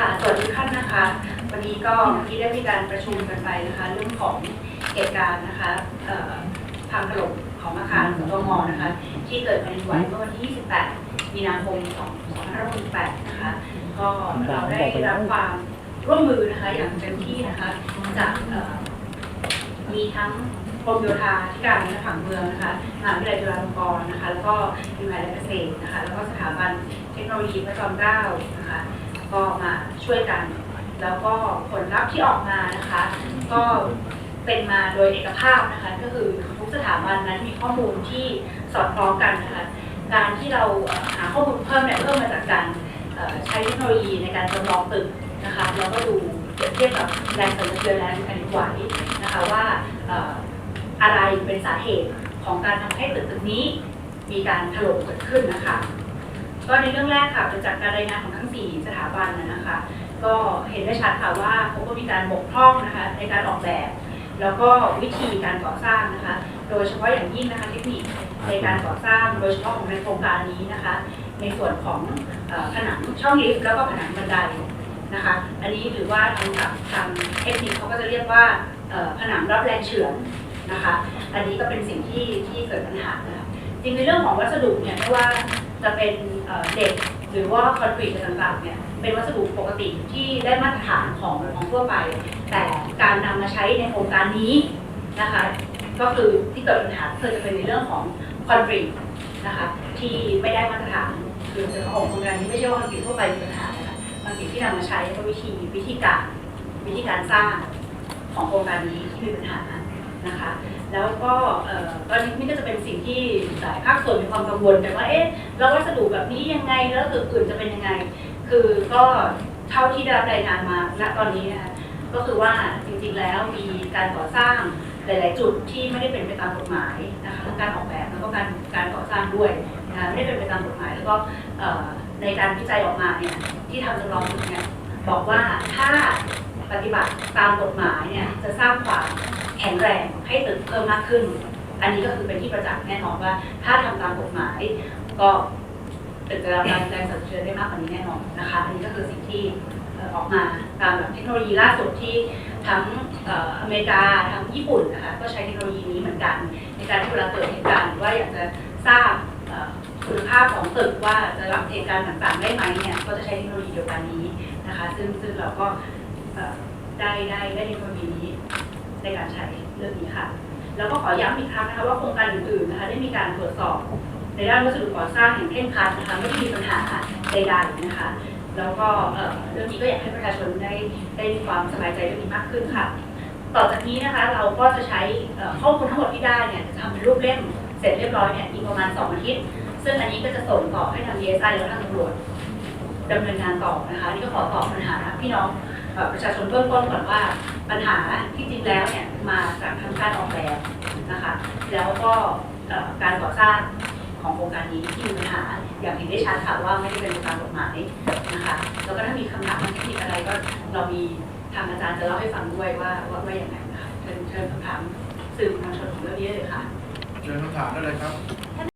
ค่ะสวัสดีท่านนะคะ วันนี้ก็เมื่ได้มีการประชุมกันไปนะคะ เรื่องของเหตุการณ์นะคะเอ่อพังถล่มของอาคารสตงนะคะ ที่เกิดแผ่นดินไหวเมื่อวันที่ 28 มีนาคม 2568 นะคะ ก็เราได้รับความร่วมมือนะคะอย่างเต็มที่นะคะจากมีทั้งกรมโยธาธิการและผังเมืองนะคะมหาวิทยาลัยจุฬาลงกรณ์นะคะ แล้วก็วิทยาลัยเกษตรนะคะ แล้วก็สถาบันเทคโนโลยีพระจอมเกล้านะคะ ก็มาช่วยกัน แล้วก็ผลลัพธ์ที่ออกมานะคะ ก็เป็นมาโดยเอกภาพนะคะก็คือทุกสถาบันนั้นมีข้อมูลที่สอดคล้องกันนะคะการที่เราหาข้อมูลเพิ่มเนี่ยเพิ่มมาจากการใช้เทคโนโลยีในการจำลองตึกนะคะแล้วก็ดูเปรียบเทียบกับแรงสั่นสะเทือนแรงแผ่นดินไหวนะคะว่าอะไรเป็นสาเหตุของการทำให้ตึกตึกนี้ มีการถล่มเกิดขึ้นนะคะ ก็ในเรื่องแรกค่ะเป็นจากการรายงานของทั้ง 4 สถาบันนะคะ ก็เห็นได้ชัดค่ะว่าพบว่ามีการบกพร่องนะคะในการออกแบบ แล้วก็วิธีการก่อสร้างนะคะ โดยเฉพาะอย่างยิ่งนะคะเทคนิคในการก่อสร้างโดยเฉพาะของในโครงการนี้นะคะ ในส่วนของอผนังช่องลิฟต์แล้วก็ผนังบันไดนะคะ อันนี้หรือว่าทางกับทางเทคนิคเขาก็จะเรียกว่าผนังรับแรงเฉือนนะคะ อันนี้ก็เป็นสิ่งที่ที่เกิดปัญหานะคะจริงในเรื่องของวัสดุเนี่ยไม่ว่า จะเป็นเอ่อเหล็กหรือว่าคอนกรีตอะไรต่างๆเนี่ยเป็นวัสดุปกติที่ได้มาตรฐานของของทั่วไป แต่การนำมาใช้ในโครงการนี้นะคะก็คือที่เกิดปัญหาคือจะเป็นในเรื่องของคอนกรีตนะคะที่ไม่ได้มาตรฐานคือในของโครงการนี้ไม่ใช่ว่าคอนกรีตทั่วไปมีปัญหานะคะคอนกรีตที่นำมาใช้ก็วิธีวิธีการวิธีการสร้างของโครงการนี้ที่มีปัญหา นะคะ แล้วก็ตอนนี้นี่ก็จะเป็นสิ่งที่หลายภาคส่วนมีความกังวลแต่ว่าเอ๊ะแล้ววัสดุแบบนี้ยังไงแล้วตึกอื่นจะเป็นยังไง คือก็เท่าที่ได้รับรายงานมาณตอนนี้นะคะก็คือว่าจริงๆแล้วมีการก่อสร้างหลาย ๆ จุดที่ไม่ได้เป็นไปตามกฎหมายนะคะการออกแบบแล้วก็การการก่อสร้างด้วยนะคะไม่ได้เป็นไปตามกฎหมายแล้วก็ในการวิจัยออกมาเนี่ยที่ทำจำลองตึกเนี่ยบอกว่าถ้าปฏิบัติตามกฎหมายเนี่ยจะสร้างความ แข็งแรงให้ตึกเพิ่มมากขึ้น อันนี้ก็คือเป็นที่ประจักษ์แน่นอนว่า ถ้าทำตามกฎหมาย ก็ตึกจะรับการแรงสั่นสะเทือนได้มากกว่านี้แน่นอนนะคะ อันนี้ก็คือสิ่งที่ออกมาตามแบบเทคโนโลยีล่าสุดที่ทั้งเอออเมริกาทั้งญี่ปุ่นนะคะก็ใช้เทคโนโลยีนี้เหมือนกัน ในการที่เวลาเกิดเหตุการณ์ว่าอยากจะทราบเอ่อคุณภาพของตึกว่าจะรับเหตุการณ์ต่างๆได้ไหมเนี่ยก็จะใช้เทคโนโลยีเดียวกันนี้นะคะ ซึ่งซึ่งเราก็ได้ได้ได้เทคโนโลยี ในการใช้เรื่องนี้ค่ะ แล้วก็ขอย้ำอีกครั้งนะคะว่าโครงการอื่นๆนะคะได้มีการตรวจสอบ ในด้านวัสดุก่อสร้างอย่างเคร่งครัดนะคะไม่ได้มีปัญหาใดๆนะคะ แล้วก็เรื่องนี้ก็อยากให้ประชาชนได้ได้มีความสบายใจเรื่องนี้มากขึ้นค่ะ ต่อจากนี้นะคะเราก็จะใช้ข้อมูลทั้งหมดที่ได้เนี่ยจะทำเป็นรูปเล่มเสร็จเรียบร้อยเนี่ยอีกประมาณ2อาทิตย์ซึ่งอันนี้ก็จะส่งต่อให้ทาง DSI และทางตำรวจดำเนินงานต่อนะคะนี่ก็ขอตอบปัญหาพี่น้อง ประชาชนเบื้องต้นก่อนว่าปัญหาที่จริงแล้วเนี่ยมาจากทางการออกแบบนะคะแล้วก็การก่อสร้างของโครงการนี้ที่มีปัญหาอย่างเห็นได้ชัดค่ะว่าไม่ได้เป็นไปตามกฎหมายนะคะแล้วก็ถ้ามีคำถามทางเทคนิคอะไรก็เรามีทางอาจารย์จะเล่าให้ฟังด้วยว่าว่าว่าอย่างไรนะคะเชิญเชิญคำถามสื่อมวลชนของเรื่องนี้เลยค่ะเชิญคำถามได้เลยครับ